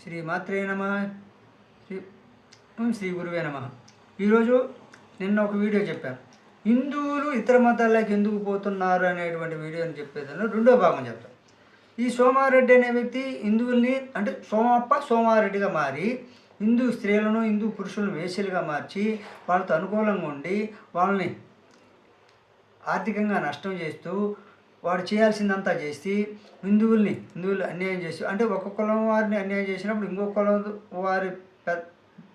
శ్రీ మాత్రే నమ. శ్రీ శ్రీ గురువే నమ. ఈరోజు నిన్న ఒక వీడియో చెప్పాను హిందువులు ఇతర మతాల్లోకి ఎందుకు పోతున్నారు అనేటువంటి వీడియోని చెప్పేదాన్ని రెండో భాగం చెప్తాను ఈ సోమారెడ్డి అనే వ్యక్తి హిందువుల్ని అంటే సోమప్ప సోమారెడ్డిగా మారి హిందూ స్త్రీలను హిందూ పురుషులను వేశ్యలుగా మార్చి వాళ్ళతో అనుకూలంగా ఉండి వాళ్ళని ఆర్థికంగా నష్టం చేస్తూ వాడు చేయాల్సిందంతా చేసి హిందువుల్ని హిందువులు అన్యాయం చేసి అంటే ఒక కులం వారిని అన్యాయం చేసినప్పుడు ఇంకో కులం వారి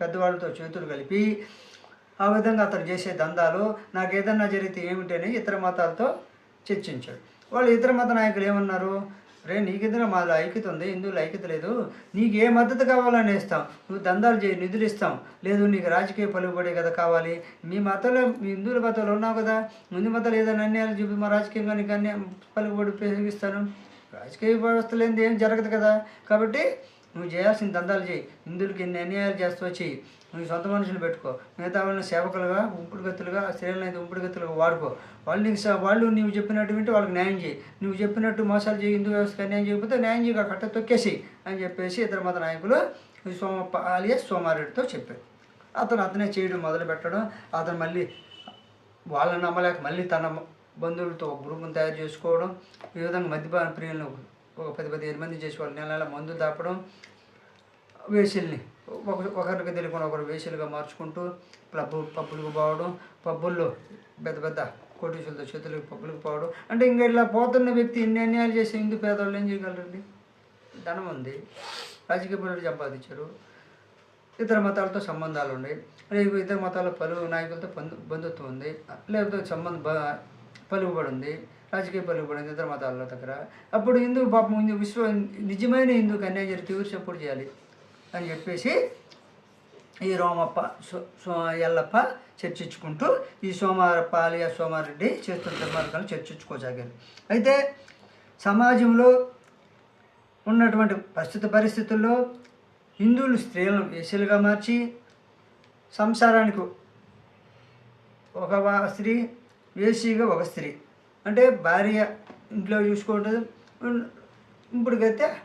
పెద్దవాళ్ళతో చేతులు కలిపి ఆ విధంగా అతను చేసే దందాలు నాకు ఏదన్నా జరిగితే ఏమిటని ఇతర మతాలతో చర్చించాడు. వాళ్ళు ఇతర మత నాయకులు ఏమన్నారు? రే నీకెందుకు మాలో ఐక్యత ఉంది హిందువులు ఐక్యత లేదు. నీకు ఏ మద్దతు కావాలని ఇస్తాం? నువ్వు దందాలు చేయి నిధులు ఇస్తాం. లేదు నీకు రాజకీయ పలుకుబడే కదా కావాలి. మీ మతంలో మీ హిందువుల మతంలో ఉన్నావు కదా. ముందు మతాలు ఏదైనా అన్యాయాలు చూపి మా రాజకీయంగా నీకు అన్యాయం పలుకుబడి ఉపయోగిస్తాను. రాజకీయ వ్యవస్థ లేనిది ఏం జరగదు కదా. కాబట్టి నువ్వు చేయాల్సిన దందాలు చేయి. హిందువులకి ఎన్ని అన్యాయాలు చేస్తూ చేయి నువ్వు సొంత మనుషులు పెట్టుకో. మిగతా వాళ్ళని సేవకులుగా ఉంపుడుగత్తులుగా స్త్రీలను అయితే ఉంపుడుగత్తులుగా వాడుకో. వాళ్ళు నీకు వాళ్ళు నువ్వు చెప్పినట్టు వింటే వాళ్ళకి న్యాయం చేయి. నువ్వు చెప్పినట్టు మోసాలు చేయి హిందూ వ్యవస్థకు అన్యాయం చేయకపోతే న్యాయం చేయక కట్ట తొక్కేసి అని చెప్పేసి ఇతర మత నాయకులు సోమ సోమప్ప సోమారెడ్డితో చెప్పారు. అతను అతనే చేయడం మొదలు పెట్టడం అతను మళ్ళీ వాళ్ళని నమ్మలేక మళ్ళీ తన బంధువులతో గ్రూపును తయారు చేసుకోవడం ఈ విధంగా మద్యపాన ప్రియులను ఒక పది పదిహేను మంది చేసేవాళ్ళు నెల నెల మందు దాపడం వేసిల్ని ఒక ఒకరికి తెలియకుండా ఒకరు వేసులుగా మార్చుకుంటూ పబ్బు పబ్బులకు పోవడం పబ్బుల్లో పెద్ద పెద్ద కోటీసులతో చేతులకు పబ్బులకు పోవడం. అంటే ఇంకా ఇలా పోతున్న వ్యక్తి ఇన్ని అన్యాయాలు చేసే హిందూ పేదవాళ్ళు ఏం చేయగలరండి? ధనం ఉంది. రాజకీయ పనులు సంపాదించారు. ఇతర మతాలతో సంబంధాలు ఉన్నాయి. లేదా ఇతర మతాల పలు నాయకులతో బంధుత్వం ఉంది. లేకపోతే సంబంధ బ- ఉంది. రాజకీయ పలుకుబడి ఉంది ఇతర మతాల దగ్గర. అప్పుడు హిందూ పాపం హిందూ విశ్వ నిజమైన హిందూ అన్యాయం తీవ్ర సపోర్ట్ చేయాలి అని చెప్పేసి ఈ రోమప్ప సో సో ఎల్లప్ప చర్చించుకుంటూ ఈ సోమారప్ప అలియా సోమారెడ్డి చేస్తున్న దుర్మార్గాలను చర్చించుకోసాగారు. అయితే సమాజంలో ఉన్నటువంటి ప్రస్తుత పరిస్థితుల్లో హిందువులు స్త్రీలను వేసలుగా మార్చి సంసారానికి ఒక స్త్రీ వేసిగా ఒక స్త్రీ అంటే భార్య ఇంట్లో చూసుకుంటుంది. ఇంపుడు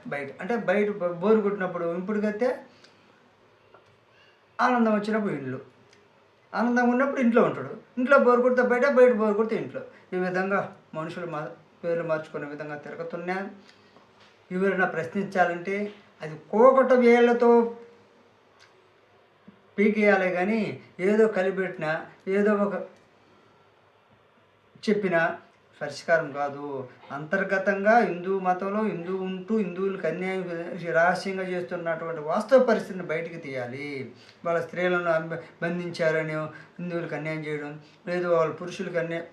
బయట. అంటే బయట బోరు కొట్టినప్పుడు ఇంపుడు ఆనందం వచ్చినప్పుడు ఇల్లు ఆనందంగా ఉన్నప్పుడు ఇంట్లో ఉంటాడు. ఇంట్లో బోరు కొడితే బయట బయట బోరు కొడితే ఇంట్లో. ఈ విధంగా మనుషులు మా పేర్లు మార్చుకునే విధంగా తిరుగుతున్నా. ఎవరైనా ప్రశ్నించాలంటే అది కోకట వేళ్ళతో పీకేయాలి కానీ ఏదో కలిపెట్టినా ఏదో ఒక చెప్పిన పరిష్కారం కాదు. అంతర్గతంగా హిందూ మతంలో హిందూ ఉంటూ హిందువులకు అన్యాయం రహస్యంగా చేస్తున్నటువంటి వాస్తవ పరిస్థితిని బయటికి తీయాలి. వాళ్ళ స్త్రీలను బంధించారని హిందువులకు అన్యాయం చేయడం లేదు వాళ్ళ పురుషులకు అన్యాయం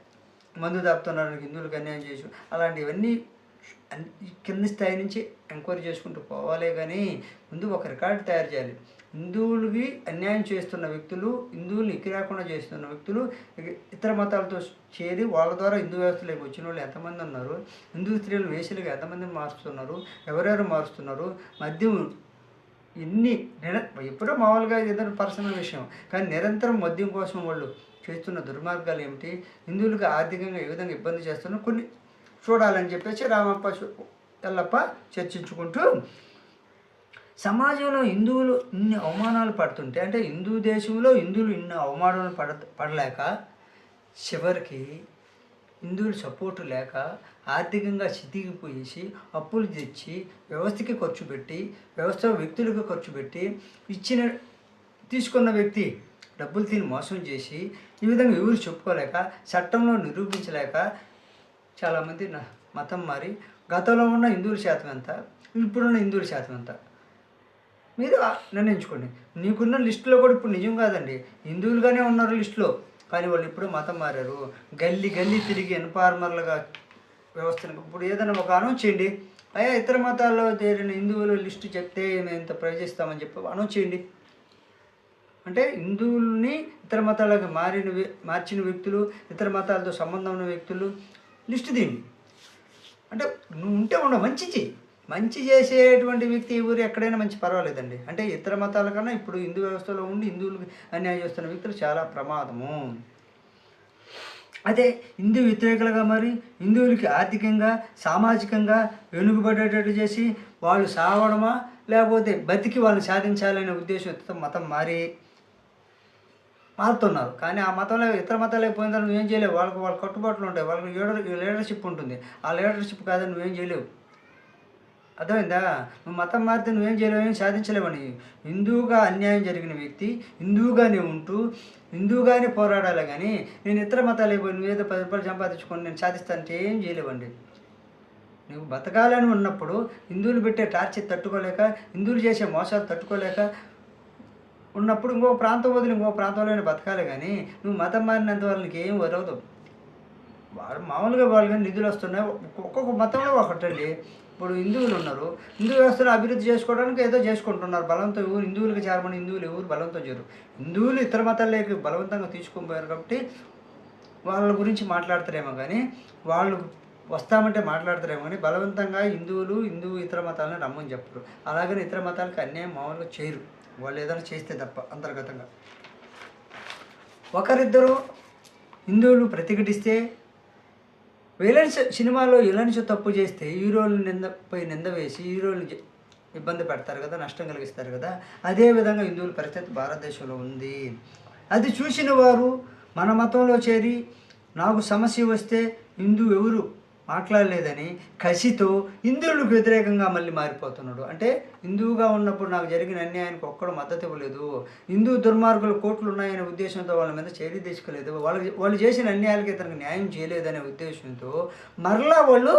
మందు దాపుతున్నారని హిందువులకు అన్యాయం చేయడం అలాంటివన్నీ కింది స్థాయి నుంచి ఎంక్వైరీ చేసుకుంటూ పోవాలి కానీ ముందు ఒక రికార్డు తయారు చేయాలి. హిందువులకి అన్యాయం చేస్తున్న వ్యక్తులు హిందువులు ఎక్కి రాకుండా చేస్తున్న వ్యక్తులు ఇతర మతాలతో చేరి వాళ్ళ ద్వారా హిందూ వ్యవస్థలోకి వచ్చిన వాళ్ళు ఎంతమంది ఉన్నారు? హిందూ స్త్రీలు వేషలుగా ఎంతమంది మారుస్తున్నారు? ఎవరెవరు మారుస్తున్నారు? మద్యం ఇన్ని నిర ఎప్పుడో మామూలుగా ఏదైనా పర్సనల్ విషయం కానీ నిరంతరం మద్యం కోసం వాళ్ళు చేస్తున్న దుర్మార్గాలు ఏమిటి? హిందువులకు ఆర్థికంగా ఏ విధంగా ఇబ్బంది చేస్తున్నారు? కొన్ని చూడాలని చెప్పేసి రామప్ప ఎల్లప్ప చర్చించుకుంటూ సమాజంలో హిందువులు ఇన్ని అవమానాలు పడుతుంటే అంటే హిందూ దేశంలో హిందువులు ఇన్ని అవమానాలు పడ పడలేక చివరికి హిందువులు సపోర్టు లేక ఆర్థికంగా చితికిపోయేసి అప్పులు తెచ్చి వ్యవస్థకి ఖర్చు పెట్టి వ్యవస్థ వ్యక్తులకు ఖర్చు పెట్టి ఇచ్చిన తీసుకున్న వ్యక్తి డబ్బులు తిని మోసం చేసి ఈ విధంగా ఎవరు చెప్పుకోలేక చట్టంలో నిరూపించలేక చాలామంది మతం మారి గతంలో ఉన్న హిందువుల శాతం ఎంత? ఇప్పుడున్న హిందువుల శాతం ఎంత? మీరు నిర్ణయించుకోండి. నీకున్న లిస్టులో కూడా ఇప్పుడు నిజం కాదండి. హిందువులుగానే ఉన్నారు లిస్టులో. కానీ వాళ్ళు ఇప్పుడు మతం మారారు. గల్లీ గల్లీ తిరిగి ఎన్ఫార్మర్లుగా వ్యవస్థను ఇప్పుడు ఏదైనా ఒక అనౌన్స్ చేయండి. అయ్యా ఇతర మతాల్లో చేరిన హిందువుల లిస్టు చెప్తే మేము ఇంత ప్రైజ్ చెప్పి అనౌన్స్ చేయండి. అంటే హిందువుల్ని ఇతర మతాలకు మారిన మార్చిన వ్యక్తులు ఇతర మతాలతో సంబంధం ఉన్న వ్యక్తులు లిస్ట్ తీయండి. అంటే నువ్వు ఉంటే ఉండవు మంచి చెయ్యి. మంచి చేసేటువంటి వ్యక్తి ఊరు ఎక్కడైనా మంచి పర్వాలేదండి. అంటే ఇతర మతాల కన్నా ఇప్పుడు హిందూ వ్యవస్థలో ఉండి హిందువులు అన్యాయం చేస్తున్న వ్యక్తులు చాలా ప్రమాదము. అదే హిందూ వ్యతిరేకులుగా మరి హిందువులకి ఆర్థికంగా సామాజికంగా వెనుకబడేటట్టు చేసి వాళ్ళు సావడమా లేకపోతే బతికి వాళ్ళు సాధించాలనే ఉద్దేశంతో మతం మారి మారుతున్నారు. కానీ ఆ మతంలో ఇతర మతాలకు పోయిన తర్వాత నువ్వేం చేయలేవు. వాళ్ళకి వాళ్ళ కట్టుబాట్లు ఉంటాయి. వాళ్ళకి లీడర్ లీడర్షిప్ ఉంటుంది. ఆ లీడర్షిప్ కాదని నువ్వేం చేయలేవు. అర్థమైందా? నువ్వు మతం మారితే నువ్వేం చేయలేవు సాధించలేవని హిందువుగా అన్యాయం జరిగిన వ్యక్తి హిందువుగానే ఉంటూ హిందువుగానే పోరాడాలి కానీ నేను ఇతర మతాలు పోయి నువ్వేదో పది రూపాయలు సంపాదించుకొని నేను సాధిస్తానంటే ఏం చేయలేవండి. నువ్వు బతకాలని ఉన్నప్పుడు హిందువులు పెట్టే టార్చర్ తట్టుకోలేక హిందువులు చేసే మోసాలు తట్టుకోలేక ఉన్నప్పుడు ఇంకో ప్రాంతం వదిలి ఇంకో ప్రాంతంలోనే బతకాలి కానీ నువ్వు మతం మారినంత వాళ్ళకి ఏం వరవదు వాళ్ళు మామూలుగా వాళ్ళు కానీ నిధులు వస్తున్నాయి. ఒక్కొక్క మతంలో ఒకటండి ఇప్పుడు హిందువులు ఉన్నారు. హిందూ వ్యవస్థను అభివృద్ధి చేసుకోవడానికి ఏదో చేసుకుంటున్నారు. బలంతో ఎవరు? హిందువులకు చేరమని హిందువులు ఎవరు బలంతో చేరు హిందువులు ఇతర మతాల్లోకి బలవంతంగా తీసుకుపోయారు కాబట్టి వాళ్ళ గురించి మాట్లాడతారేమో కానీ వాళ్ళు వస్తామంటే మాట్లాడతారేమో కానీ బలవంతంగా హిందువులు హిందువు ఇతర మతాలను రమ్మని చెప్పరు. అలాగని ఇతర మతాలకు అన్యాయం మామూలుగా చేయరు. వాళ్ళు ఏదైనా చేస్తే తప్ప అంతర్గతంగా. ఒకరిద్దరు హిందువులు ప్రతిఘటిస్తే విలన్స్ సినిమాలో విలన్స్ తప్పు చేస్తే హీరోలు నిందపై నింద వేసి హీరోలు ఇబ్బంది పెడతారు కదా నష్టం కలిగిస్తారు కదా అదే విధంగా హిందువుల పరిస్థితి భారతదేశంలో ఉంది. అది చూసిన వారు మన మతంలో చేరి నాకు సమస్య వస్తే హిందూ ఎవరు? మాట్లాడలేదని కసితో హిందువులకు వ్యతిరేకంగా మళ్ళీ మారిపోతున్నాడు. అంటే హిందువుగా ఉన్నప్పుడు నాకు జరిగిన అన్యాయానికి ఒక్కడు మద్దతు ఇవ్వలేదు. హిందూ దుర్మార్గులు కోట్లు ఉన్నాయనే ఉద్దేశంతో వాళ్ళ మీద చర్య తీసుకోలేదు వాళ్ళకి వాళ్ళు చేసిన అన్యాయాలకి ఇతనికి న్యాయం చేయలేదనే ఉద్దేశంతో మరలా వాళ్ళు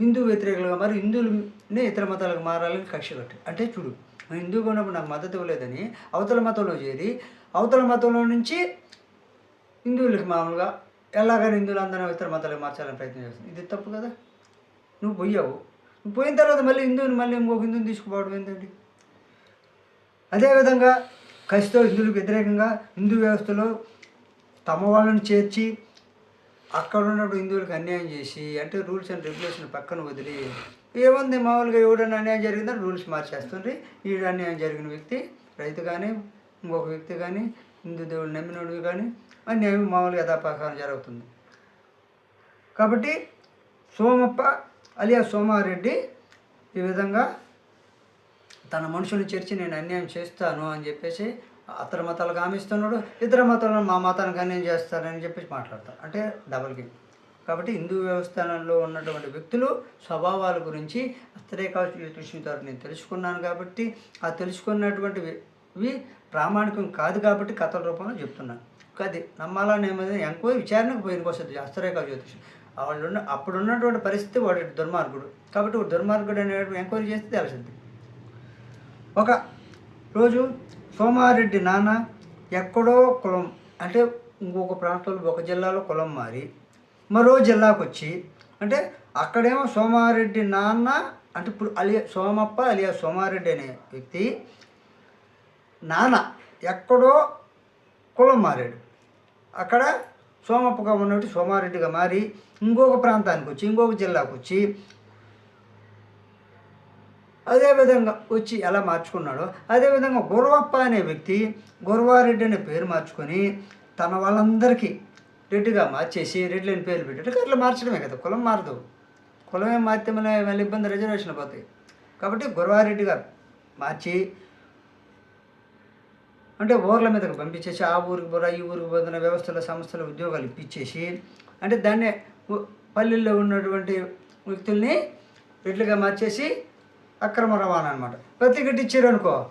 హిందూ వ్యతిరేకులుగా మరి హిందువులనే ఇతర మతాలకు మారాలని కక్ష కట్టు అంటే చూడు హిందువుగా ఉన్నప్పుడు నాకు మద్దతు ఇవ్వలేదని అవతల మతంలో చేరి అవతల మతంలో నుంచి హిందువులకు మామూలుగా ఎలాగైనా హిందువులు అందరూ ఇతర మతాలకు మార్చాలని ప్రయత్నం చేస్తుంది ఇది తప్పు కదా? నువ్వు పోయావు. నువ్వు పోయిన తర్వాత మళ్ళీ హిందువుని మళ్ళీ ఇంకొక హిందువుని తీసుకుపోవడం ఏంటండి? అదేవిధంగా కసితో హిందువులకు వ్యతిరేకంగా హిందూ వ్యవస్థలో తమ వాళ్ళని చేర్చి అక్కడ ఉన్నప్పుడు హిందువులకు అన్యాయం చేసి అంటే రూల్స్ అండ్ రెగ్యులేషన్ పక్కన వదిలి ఏముంది మామూలుగా ఎవడన్నా అన్యాయం జరిగిందని రూల్స్ మార్చేస్తుంది ఈ అన్యాయం జరిగిన వ్యక్తి రైతు కానీ ఇంకొక వ్యక్తి కానీ హిందూ దేవుడు నమ్మినోడు కానీ అన్యాయం మామూలుగా యథాప్రకారం జరుగుతుంది. కాబట్టి సోమప్ప అలియా సోమారెడ్డి ఈ విధంగా తన మనుషుని చేర్చి నేను అన్యాయం చేస్తాను అని చెప్పేసి అతని మతాలకు హామీస్తున్నాడు ఇతర మతాలను మా మతానికి అన్యాయం చేస్తానని చెప్పేసి మాట్లాడతారు. అంటే డబల్ గేమ్ కాబట్టి హిందూ వ్యవస్థానంలో ఉన్నటువంటి వ్యక్తులు స్వభావాల గురించి హస్తరేఖా చూసిన నేను తెలుసుకున్నాను కాబట్టి ఆ తెలుసుకున్నటువంటివి ప్రామాణికం కాదు కాబట్టి కథల రూపంలో చెప్తున్నాను. కాదు నమ్మాలనేది ఎంకో విచారణకు పోయినకి వస్తుంది. హస్తరేఖ జ్యోతిషం. వాళ్ళు ఉన్న అప్పుడు ఉన్నటువంటి పరిస్థితి వాడు దుర్మార్గుడు. కాబట్టి వాడు దుర్మార్గుడు అనేటువంటి ఎంక్వైరీ చేస్తే తెలిసింది. ఒక రోజు సోమారెడ్డి నాన్న ఎక్కడో కులం అంటే ఇంకొక ప్రాంతంలో ఒక జిల్లాలో కులం మారి మరో జిల్లాకు వచ్చి అంటే అక్కడేమో సోమారెడ్డి నాన్న అంటే ఇప్పుడు అలియా సోమప్ప అలియా సోమారెడ్డి అనే వ్యక్తి నాన్న ఎక్కడో కులం మారాడు. అక్కడ సోమప్పగా ఉన్నట్టు సోమారెడ్డిగా మారి ఇంకొక ప్రాంతానికి వచ్చి ఇంకొక జిల్లాకు వచ్చి అదేవిధంగా వచ్చి ఎలా మార్చుకున్నాడో అదేవిధంగా గురవప్ప అనే వ్యక్తి గురవారెడ్డి అనే పేరు మార్చుకొని తన వాళ్ళందరికీ రెడ్డిగా మార్చేసి రెడ్డి అని పేరు పెట్టాడు అట్లా మార్చడమే కదా కులం మారదు. కులమే మార్తే మళ్ళీ ఇబ్బంది రిజర్వేషన్ పోతాయి. కాబట్టి గురవారెడ్డిగా మార్చి అంటే ఊర్ల మీదకి పంపించేసి ఆ ఊరికి పోరా ఈ ఊరికి పోతున్న వ్యవస్థల సంస్థల ఉద్యోగాలు ఇప్పించేసి అంటే దాన్నే పల్లెల్లో ఉన్నటువంటి వ్యక్తుల్ని రెడ్లుగా మార్చేసి అక్రమ రవాణా అనమాట ప్రతిఘటించారు అనుకో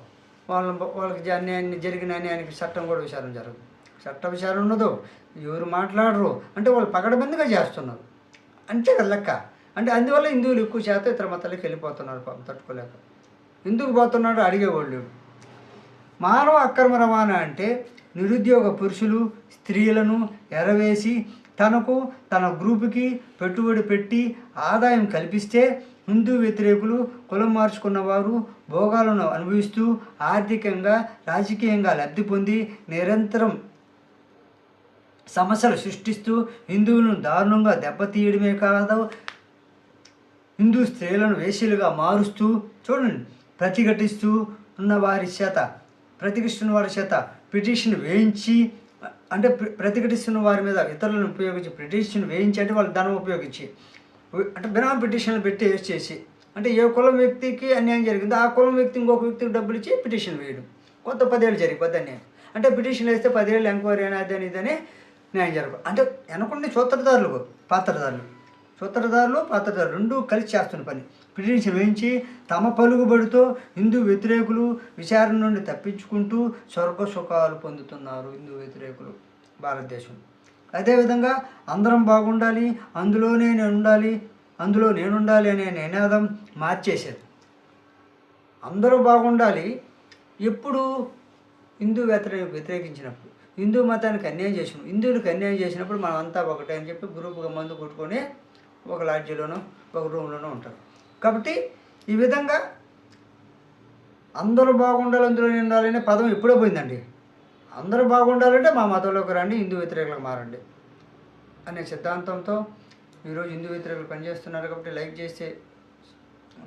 వాళ్ళ వాళ్ళకి జ- అన్యాయాన్ని జరిగిన అన్యాయానికి చట్టం కూడా విచారణ జరగదు. చట్ట విచారణ ఉండదు. ఎవరు మాట్లాడరు. అంటే వాళ్ళు పగడబందిగా చేస్తున్నారు. అంతే కదా లెక్క. అంటే అందువల్ల హిందువులు ఎక్కువ శాతం ఇతర మతాలకు వెళ్ళిపోతున్నారు పాపం తట్టుకోలేక. ఎందుకు పోతున్నాడు అడిగేవాళ్ళు మానవ అక్రమ రవాణా అంటే నిరుద్యోగ పురుషులు స్త్రీలను ఎరవేసి తనకు తన గ్రూపుకి పెట్టుబడి పెట్టి ఆదాయం కల్పిస్తే హిందూ వ్యతిరేకులు కులం మార్చుకున్న వారు భోగాలను అనుభవిస్తూ ఆర్థికంగా రాజకీయంగా లబ్ధి పొంది నిరంతరం సమస్యలు సృష్టిస్తూ హిందువులను దారుణంగా దెబ్బతీయడమే కాదు హిందూ స్త్రీలను వేశ్యలుగా మారుస్తూ చూడండి ప్రతిఘటిస్తూ ఉన్న వారి చేత ప్రతిఘటిస్తున్న వారి చేత పిటిషన్ వేయించి అంటే ప్రతిఘటిస్తున్న వారి మీద ఇతరులను ఉపయోగించి పిటిషన్ వేయించి అంటే వాళ్ళు ధనం ఉపయోగించి అంటే బినామీ పిటిషన్లు పెట్టి చేసి అంటే ఏ కులం వ్యక్తికి అన్యాయం జరిగిందో ఆ కులం వ్యక్తి ఇంకొక వ్యక్తికి డబ్బులు ఇచ్చి పిటిషన్ వేయడం. కొత్త పదేళ్ళు జరిగిపోద్ది అన్యాయం. అంటే పిటిషన్ వేస్తే పదేళ్ళు ఎంక్వైరీ అని ఇదని న్యాయం జరగదు. అంటే వెనకుండి సూత్రధారులు పాత్రధారులు. సూత్రధారులు పాత్రధారులు రెండు కలిసి చేస్తున్న పని. పిటిషన్ వేయించి తమ పలుకుబడితో హిందూ వ్యతిరేకులు విచారణ నుండి తప్పించుకుంటూ స్వర్గ సుఖాలు పొందుతున్నారు హిందూ వ్యతిరేకులు భారతదేశం. అదేవిధంగా అందరం బాగుండాలి అందులోనే నేను ఉండాలి అందులో నేను ఉండాలి అనే నినాదం మార్చేసేది అందరూ బాగుండాలి ఎప్పుడు హిందూ వ్యతిరేక వ్యతిరేకించినప్పుడు హిందూ మతానికి అన్యాయం చేసినప్పుడు హిందువులకు అన్యాయం చేసినప్పుడు మనం అంతా ఒకటే అని చెప్పి గ్రూపుగా మందు కొట్టుకొని ఒక లాడ్జీలోనో ఒక రూమ్లోనో ఉంటారు. కాబట్టి ఈ విధంగా అందరూ బాగుండాలి అందులో ఉండాలనే పదం ఎప్పుడో పోయిందండి. అందరూ బాగుండాలంటే మా మతంలోకి రండి హిందూ వ్యతిరేకులకు మారండి అనే సిద్ధాంతంతో ఈరోజు హిందూ వ్యతిరేకులు పనిచేస్తున్నారు కాబట్టి లైక్ చేస్తే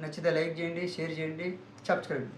నచ్చితే లైక్ చేయండి షేర్ చేయండి సబ్స్క్రైబ్